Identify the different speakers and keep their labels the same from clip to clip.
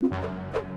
Speaker 1: you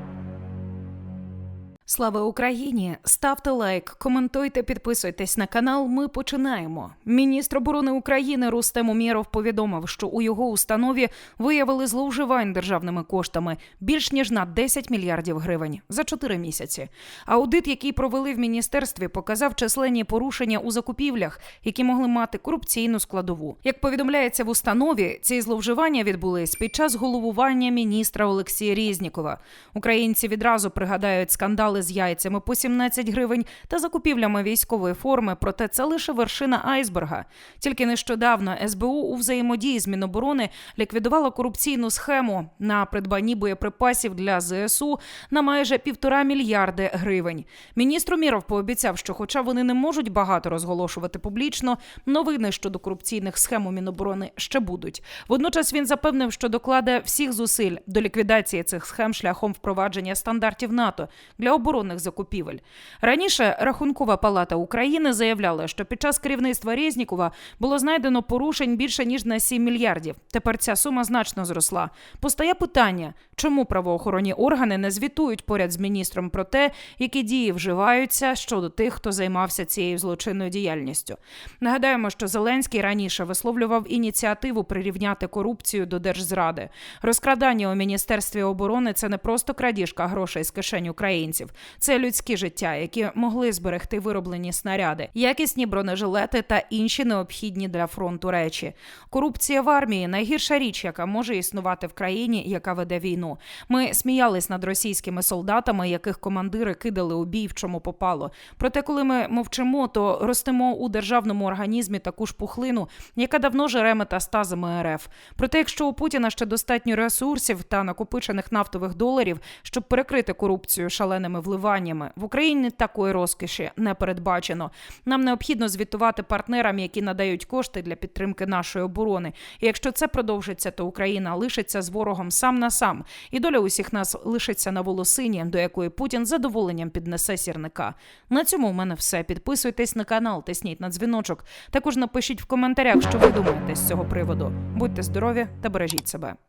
Speaker 1: Слава Україні! Ставте лайк, коментуйте, підписуйтесь на канал. Ми починаємо. Міністр оборони України Рустем Умєров повідомив, що у його установі виявили зловживань державними коштами більш ніж на 10 мільярдів гривень за 4 місяці. Аудит, який провели в міністерстві, показав численні порушення у закупівлях, які могли мати корупційну складову. Як повідомляється в установі, ці зловживання відбулись під час головування міністра Олексія Різнікова. Українці відразу пригадають скандали з яйцями по 17 гривень та закупівлями військової форми. Проте це лише вершина айсберга. Тільки нещодавно СБУ у взаємодії з Міноборони ліквідувала корупційну схему на придбанні боєприпасів для ЗСУ на майже півтора мільярди гривень. Міністр Уміров пообіцяв, що, хоча вони не можуть багато розголошувати публічно, новини щодо корупційних схем у Міноборони ще будуть. Водночас він запевнив, що докладе всіх зусиль до ліквідації цих схем шляхом впровадження стандартів НАТО для оборонних закупівель. Раніше Рахункова палата України заявляла, що під час керівництва Резнікова було знайдено порушень більше ніж на 7 мільярдів. Тепер ця сума значно зросла. Постає питання, чому правоохоронні органи не звітують поряд з міністром про те, які дії вживаються щодо тих, хто займався цією злочинною діяльністю. Нагадаємо, що Зеленський раніше висловлював ініціативу прирівняти корупцію до держзради. Розкрадання у міністерстві оборони це не просто крадіжка грошей з кишень українців, це людські життя, які могли зберегти вироблені снаряди, якісні бронежилети та інші необхідні для фронту речі. Корупція в армії найгірша річ, яка може існувати в країні, яка веде війну. Ми сміялись над російськими солдатами, яких командири кидали у бій, в чому попало. Проте, коли ми мовчимо, то ростемо у державному організмі таку ж пухлину, яка давно жере метастазами РФ. Проте, якщо у Путіна ще достатньо ресурсів та накопичених нафтових доларів, щоб перекрити корупцію шаленими вливаннями, в Україні такої розкоші не передбачено. Нам необхідно звітувати партнерам, які надають кошти для підтримки нашої оборони. І якщо це продовжиться, то Україна лишиться з ворогом сам на сам, і доля усіх нас лишиться на волосині, до якої Путін з задоволенням піднесе сірника. На цьому у мене все. Підписуйтесь на канал, тисніть на дзвіночок. Також напишіть в коментарях, що ви думаєте з цього приводу. Будьте здорові та бережіть себе.